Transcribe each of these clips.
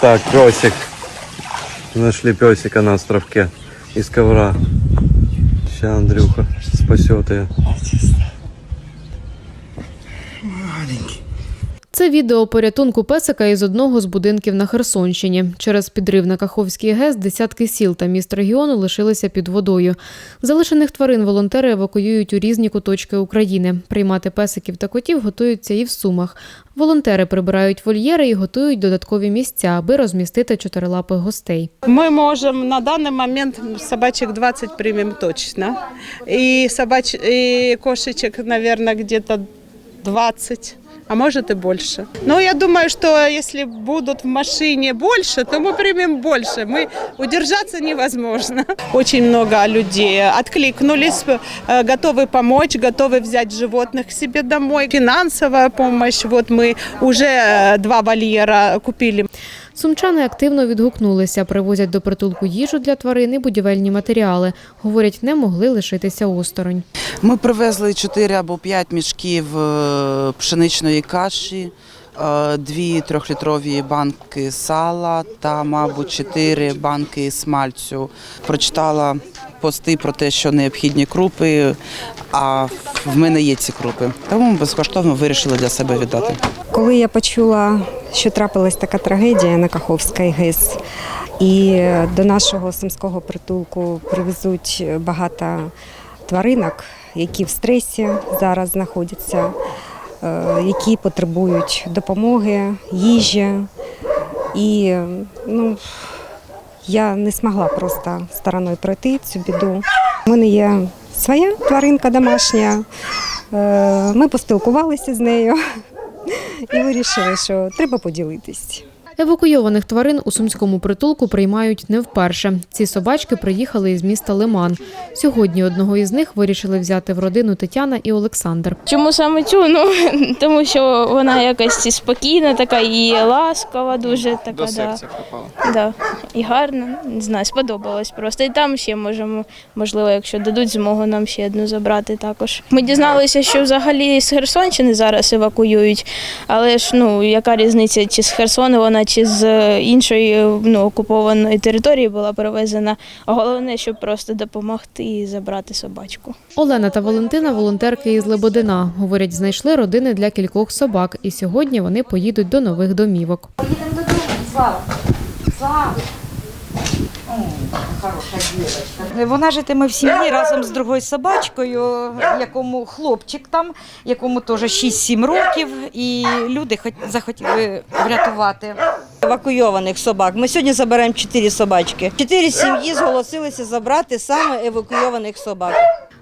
Так, песик. Нашли песика на островке из ковра. Сейчас Андрюха спасет ее. Це відео порятунку песика із одного з будинків на Херсонщині. Через підрив на Каховський ГЕС десятки сіл та міст регіону лишилися під водою. Залишених тварин волонтери евакуюють у різні куточки України. Приймати песиків та котів готуються і в Сумах. Волонтери прибирають вольєри і готують додаткові місця, аби розмістити чотирилапих гостей. Мы можем на данный момент собачек 20 примем точно. И, собач... и кошечек, наверное, где-то 20 А может и больше. Но я думаю, что если будут в машине больше, то мы примем больше. Мы удержаться невозможно. Очень много людей откликнулись, э, готовы помочь, готовы взять животных к себе домой. Финансовая помощь. Вот мы уже э, два вольера купили. Сумчани активно відгукнулися, привозять до притулку їжу для тварин і будівельні матеріали. Говорять, не могли лишитися осторонь. Ми привезли 4 або 5 мішків е, пшеничної каші, е, дві трьохлітрові банки сала та, мабуть, 4 банки смальцю. Прочитала пости про те, що необхідні крупи, а в мене є ці крупи. Тому ми безкоштовно вирішили для себе віддати. Коли я почула, що трапилась така трагедія на Каховській ГЕС, і до нашого сумського притулку привезуть багато тваринок, які в стресі зараз знаходяться, е, які потребують допомоги, їжі. І ну, я не змогла просто стороною пройти цю біду. У мене є своя тваринка домашня. Е, Ми поспілкувалися з нею і вирішили, що треба поділитись. Евакуйованих тварин у сумському притулку приймають не вперше. Ці собачки приїхали із міста Лиман. Сьогодні одного із них вирішили взяти в родину Тетяна і Олександр. Чому саме цю? Ну тому що вона якась спокійна, така і ласкава, дуже така. До да. серця припала. Да. І гарна, не знаю, сподобалось просто. І там ще можемо, можливо, якщо дадуть змогу нам ще одну забрати також. Ми дізналися, що взагалі з Херсонщини зараз евакуюють, але ж ну яка різниця, чи з Херсону вона, чи з іншої ну, окупованої території була перевезена. А головне, щоб просто допомогти і забрати собачку. Олена та Валентина волонтерки із Лебедина. Говорять, знайшли родини для кількох собак, і сьогодні вони поїдуть до нових домівок. Вона житиме в сім'ї разом з другою собачкою, якому хлопчик там, якому теж 6-7 років, і люди захотіли врятувати. евакуйованих собак. Ми сьогодні заберемо чотири собачки. Чотири сім'ї зголосилися забрати саме евакуйованих собак.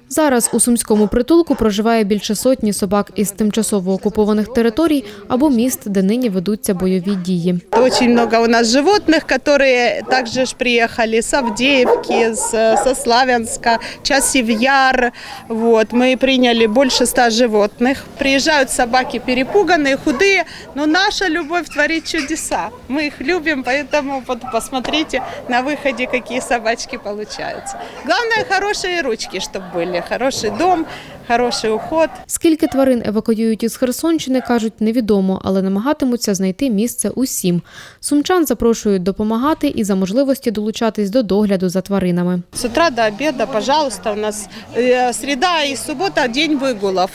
Зараз у сумському притулку проживає більше сотні собак із тимчасово окупованих територій або міст, де нині ведуться бойові дії. Очень много у нас животных, которые также ж приехали с Авдеевки, с, со Славянска, Часів Яр. Вот. Мы приняли больше ста животных. Приезжают собаки перепуганные, худые, но наша любовь творит чудеса. Мы их любим, поэтому вот посмотрите на выходе, какие собачки получаются. Главное, хорошие ручки, чтобы были, хороший дом, хороший уход. Скільки тварин евакуюють із Херсонщини, кажуть, невідомо, але намагатимуться знайти місце усім. Сумчан запрошують допомагати і за можливості долучатись до догляду за тваринами. С утра до обеда, пожалуйста, у нас э, среда и суббота день выгулов.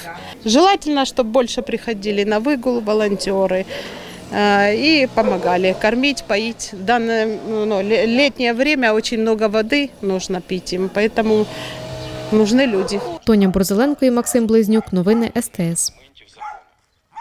Желательно, чтобы больше приходили на выгул волонтеры э, и помогали кормить, поить. В данное ну, ле- летнее время очень много воды нужно пить им, поэтому нужны люди. Тоня Борзеленко і Максим Близнюк. Новини СТС.